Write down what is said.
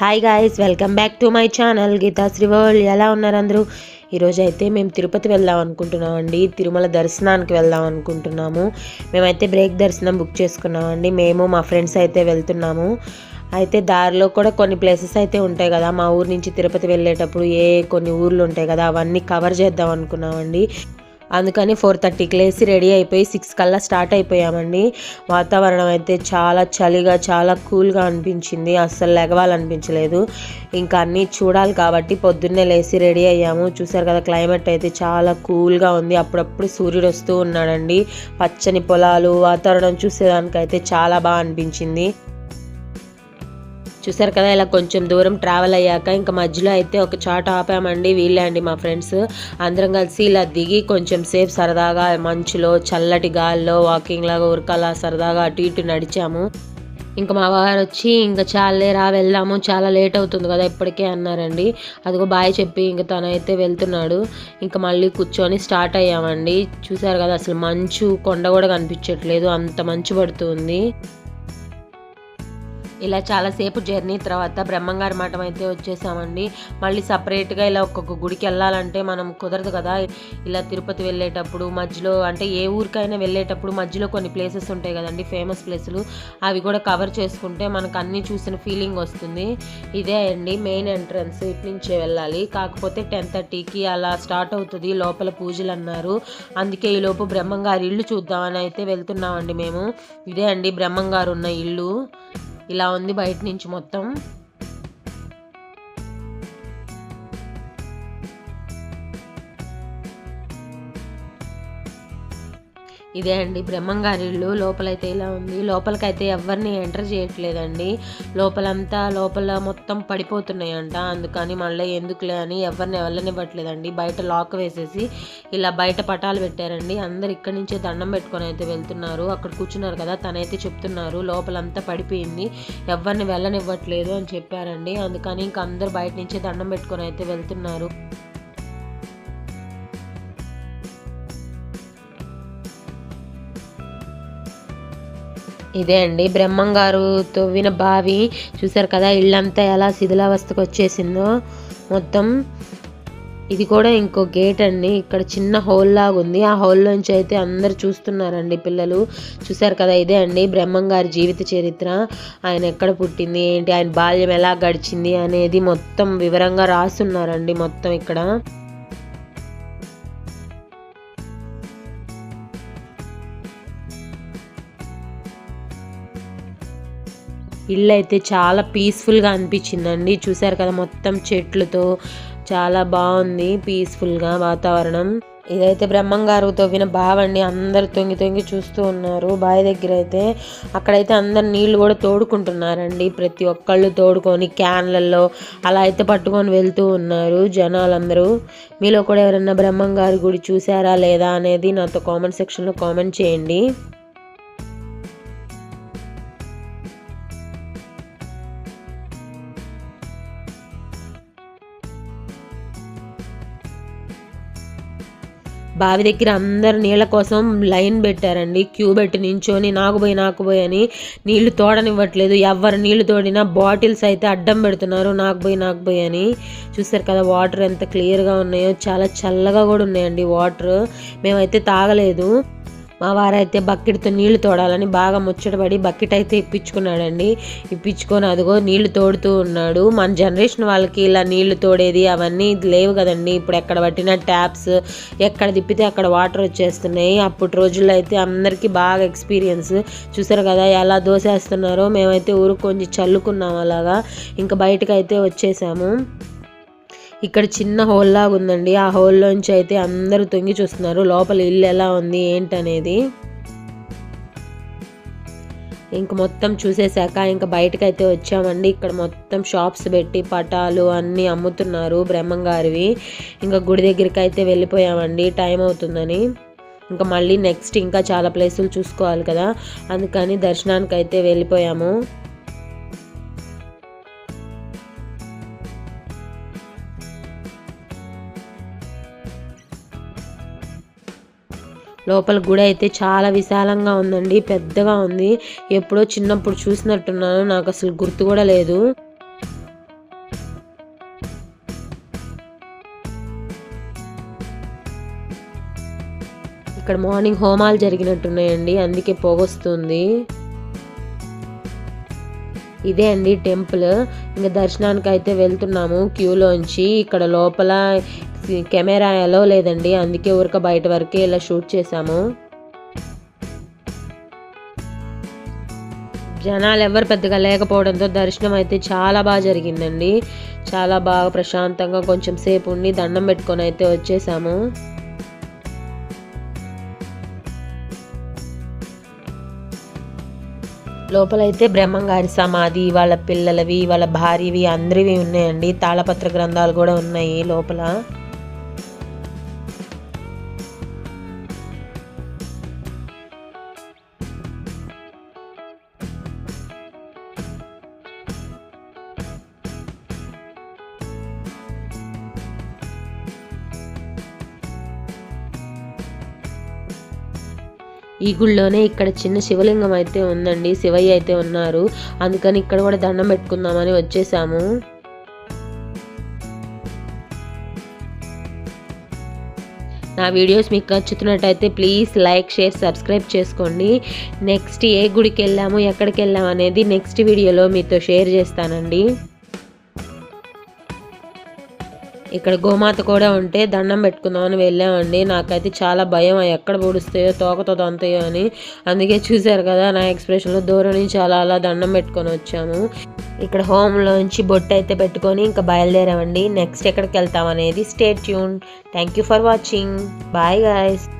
Hi guys welcome back to my channel Geetha Srivalli ఎలా ఉన్నారు అందరూ? ఈరోజు అయితే మేము తిరుపతి వెళ్దాం అనుకుంటున్నామండి. తిరుమల దర్శనానికి వెళ్దాం అనుకుంటున్నాము. మేమైతే బ్రేక్ దర్శనం బుక్ చేసుకున్నామండి. మేము మా ఫ్రెండ్స్ అయితే వెళ్తున్నాము. అయితే దారిలో కూడా కొన్ని ప్లేసెస్ అయితే ఉంటాయి కదా. మా ఊరు నుంచి తిరుపతి వెళ్ళేటప్పుడు ఏ కొన్ని ఊర్లు ఉంటాయి కదా అవన్నీ కవర్ చేద్దాం అనుకున్నామండి. అందుకని ఫోర్ థర్టీకి లేసి రెడీ అయిపోయి సిక్స్ కల్లా స్టార్ట్ అయిపోయామండి. వాతావరణం అయితే చాలా చలిగా చాలా కూల్గా అనిపించింది. అస్సలు లెగవాలనిపించలేదు. ఇంకా అన్నీ చూడాలి కాబట్టి పొద్దున్నే లేసి రెడీ అయ్యాము. చూసారు కదా క్లైమేట్ అయితే చాలా కూల్గా ఉంది. అప్పుడప్పుడు సూర్యుడు వస్తూ ఉన్నాడండి. పచ్చని పొలాలు వాతావరణం చూసేదానికైతే చాలా బాగా అనిపించింది. చూసారు కదా ఇలా కొంచెం దూరం ట్రావెల్ అయ్యాక ఇంకా మధ్యలో అయితే ఒక చాట ఆపామండి వీళ్ళే అండి మా ఫ్రెండ్స్ అందరం కలిసి ఇలా దిగి కొంచెం సేపు సరదాగా మంచులో చల్లటి గాల్లో వాకింగ్ లాగా ఉరకలా సరదాగా అటు ఇటు నడిచాము. ఇంకా మా వారు వచ్చి ఇంకా చాలే రా వెళ్దాము చాలా లేట్ అవుతుంది కదా ఇప్పటికే అన్నారండి. అదిగో బాయ్ చెప్పి ఇంకా తనైతే వెళ్తున్నాడు. ఇంకా మళ్ళీ కూర్చొని స్టార్ట్ అయ్యామండి. చూసారు కదా అసలు మంచు కొండ కూడా కనిపించట్లేదు అంత మంచు పడుతుంది. ఇలా చాలాసేపు జర్నీ తర్వాత బ్రహ్మంగారి మఠం అయితే వచ్చేసామండి. మళ్ళీ సపరేట్గా ఇలా ఒక్కొక్క గుడికి వెళ్ళాలంటే మనం కుదరదు కదా. ఇలా తిరుపతి వెళ్ళేటప్పుడు మధ్యలో అంటే ఏ ఊరికైనా వెళ్ళేటప్పుడు మధ్యలో కొన్ని ప్లేసెస్ ఉంటాయి కదండి ఫేమస్ ప్లేసులు. అవి కూడా కవర్ చేసుకుంటే మనకు అన్నీ చూసిన ఫీలింగ్ వస్తుంది. ఇదే అండి మెయిన్ ఎంట్రన్స్ ఇటు నుంచే వెళ్ళాలి. కాకపోతే టెన్ థర్టీకి అలా స్టార్ట్ అవుతుంది లోపల పూజలు అన్నారు. అందుకే ఈ లోపు బ్రహ్మంగారి ఇల్లు చూద్దామని అయితే వెళ్తున్నామండి మేము. ఇదే అండి బ్రహ్మంగారు ఉన్న ఇల్లు. ఇలా ఉంది బయట నుంచి మొత్తం. ఇదే అండి. బ్రహ్మంగారి ఇల్లు లోపలైతే ఇలా ఉంది. లోపలికైతే ఎవరిని ఎంటర్ చేయట్లేదండి. లోపలంతా లోపల మొత్తం పడిపోతున్నాయంట. అందుకని మళ్ళీ ఎందుకులే అని ఎవరిని వెళ్ళనివ్వట్లేదండి. బయట లాక్ వేసేసి ఇలా బయట పటాలు పెట్టారండి. అందరు ఇక్కడి నుంచే దండం పెట్టుకొని అయితే వెళ్తున్నారు. అక్కడ కూర్చున్నారు కదా తనైతే చెప్తున్నారు. లోపలంతా పడిపోయింది. ఎవరిని వెళ్ళనివ్వట్లేదు అని చెప్పారండి. అందుకని ఇంక అందరు బయట నుంచే దండం పెట్టుకొని అయితే వెళ్తున్నారు. ఇదే అండి. బ్రహ్మంగారు తవ్విన బావి చూసారు కదా ఇల్లంతా ఎలా శిథిలావస్థకు వచ్చేసిందో. మొత్తం ఇది కూడా ఇంకో గేట్ అండి. ఇక్కడ చిన్న హోల్ లాగా ఉంది. ఆ హోల్ నుంచి అయితే అందరు చూస్తున్నారండి పిల్లలు. చూసారు కదా ఇదే అండి బ్రహ్మంగారి జీవిత చరిత్ర. ఆయన ఎక్కడ పుట్టింది ఏంటి ఆయన బాల్యం ఎలా గడిచింది అనేది మొత్తం వివరంగా రాస్తున్నారండి మొత్తం ఇక్కడ. ఇల్లు అయితే చాలా పీస్ఫుల్గా అనిపించిందండి చూసారు కదా మొత్తం చెట్లతో చాలా బాగుంది పీస్ఫుల్గా వాతావరణం. ఇదైతే బ్రహ్మంగారు తవ్విన బావండి అందరు తొంగి తొంగి చూస్తూ ఉన్నారు. బావి దగ్గర అయితే అక్కడైతే అందరు నీళ్ళు కూడా తోడుకుంటున్నారండి. ప్రతి ఒక్కళ్ళు తోడుకొని క్యాన్లలో అలా అయితే పట్టుకొని వెళ్తూ ఉన్నారు జనాలందరూ. మీలో కూడా ఎవరన్నా బ్రహ్మంగారి గుడి చూసారా లేదా అనేది నాతో కామెంట్ సెక్షన్లో కామెంట్ చేయండి. బావి దగ్గర అందరు నీళ్ళ కోసం లైన్ పెట్టారండి. క్యూ పెట్టి నించొని నాకు పోయి నాకు పోయి అని నీళ్ళు తోడనివ్వట్లేదు. ఎవరు నీళ్ళు తోడినా బాటిల్స్ అయితే అడ్డం పెడుతున్నారు. నాకు పోయి నాకు పోయి అని. చూసారు కదా వాటర్ ఎంత క్లియర్గా ఉన్నాయో. చాలా చల్లగా కూడా ఉన్నాయండి వాటర్. మేమైతే తాగలేదు. మా వారైతే బకెట్తో నీళ్ళు తోడాలని బాగా ముచ్చటపడి బకెట్ అయితే ఇప్పించుకున్నాడండి. ఇప్పించుకొని అదిగో నీళ్ళు తోడుతూ ఉన్నాడు. మన జనరేషన్ వాళ్ళకి ఇలా నీళ్ళు తోడేది అవన్నీ లేవు కదండి. ఇప్పుడు ఎక్కడ పట్టిన ట్యాప్స్ ఎక్కడ తిప్పితే అక్కడ వాటర్ వచ్చేస్తున్నాయి. అప్పుడు రోజుల్లో అయితే అందరికీ బాగా ఎక్స్పీరియన్స్. చూసారు కదా ఎలా దోసేస్తున్నారో. మేమైతే ఊరు కొంచెం చల్లుకున్నాం అలాగా. ఇంకా బయటకు అయితే వచ్చేసాము. ఇక్కడ చిన్న హోల్ లాగా ఉందండి. ఆ హోల్లోంచి అయితే అందరూ తొంగి చూస్తున్నారు. లోపల ఇల్లు ఎలా ఉంది ఏంటనేది. ఇంక మొత్తం చూసేశాక ఇంకా బయటకైతే వచ్చామండి. ఇక్కడ మొత్తం షాప్స్ పెట్టి పటాలు అన్నీ అమ్ముతున్నారు బ్రహ్మంగారివి. ఇంకా గుడి దగ్గరికి అయితే వెళ్ళిపోయామండి. టైం అవుతుందని. ఇంకా మళ్ళీ నెక్స్ట్ ఇంకా చాలా ప్లేసులు చూసుకోవాలి కదా. అందుకని దర్శనానికి అయితే వెళ్ళిపోయాము. లోపల గుడి అయితే చాలా విశాలంగా ఉందండి పెద్దగా ఉంది. ఎప్పుడో చిన్నప్పుడు చూసినట్టున్నాను నాకు అసలు గుర్తు కూడా లేదు. ఇక్కడ మార్నింగ్ హోమాలు జరిగినట్టున్నాయండి అందుకే పోగొస్తుంది ఇదే అండి టెంపుల్. ఇంకా దర్శనానికి అయితే వెళ్తున్నాము క్యూలోంచి. ఇక్కడ లోపల కెమెరా ఎలో లేదండి అందుకే ఊరిక బయట వరకే ఇలా షూట్ చేసాము జనాలు ఎవరు పెద్దగా లేకపోవడంతో దర్శనం అయితే చాలా బాగా జరిగిందండి. చాలా బాగా ప్రశాంతంగా కొంచెం సేపు ఉండి దండం పెట్టుకొని అయితే వచ్చేసాము. లోపలైతే బ్రహ్మంగారి సమాధి వాళ్ళ పిల్లలవి వాళ్ళ భార్యవి అందరివి ఉన్నాయండి. తాళపత్ర గ్రంథాలు కూడా ఉన్నాయి లోపల. ఈ గుళ్ళోనే ఇక్కడ చిన్న శివలింగం అయితే ఉందండి. శివయ్య అయితే ఉన్నారు. అందుకని ఇక్కడ కూడా దండం పెట్టుకుందామని వచ్చేసాము. నా వీడియోస్ మీకు నచ్చుతున్నట్టయితే ప్లీజ్ లైక్ షేర్ సబ్స్క్రైబ్ చేసుకోండి. నెక్స్ట్ ఏ గుడికి వెళ్ళాము ఎక్కడికి వెళ్ళాము అనేది నెక్స్ట్ వీడియోలో మీతో షేర్ చేస్తానండి. ఇక్కడ గోమాత కూడా ఉంటే దండం పెట్టుకుందామని వెళ్ళామండి. నాకైతే చాలా భయం ఎక్కడ పొడుస్తాయో తోకతో దంతాయో అని. అందుకే చూశారు కదా నా ఎక్స్ప్రెషన్లో దూరం నుంచి అలా అలా దండం పెట్టుకొని వచ్చాము. ఇక్కడ హోమ్లోంచి బొట్టు అయితే పెట్టుకొని ఇంకా బయలుదేరామండి. నెక్స్ట్ ఎక్కడికి వెళ్తాం అనేది stay tuned. Thank you for watching. Bye guys.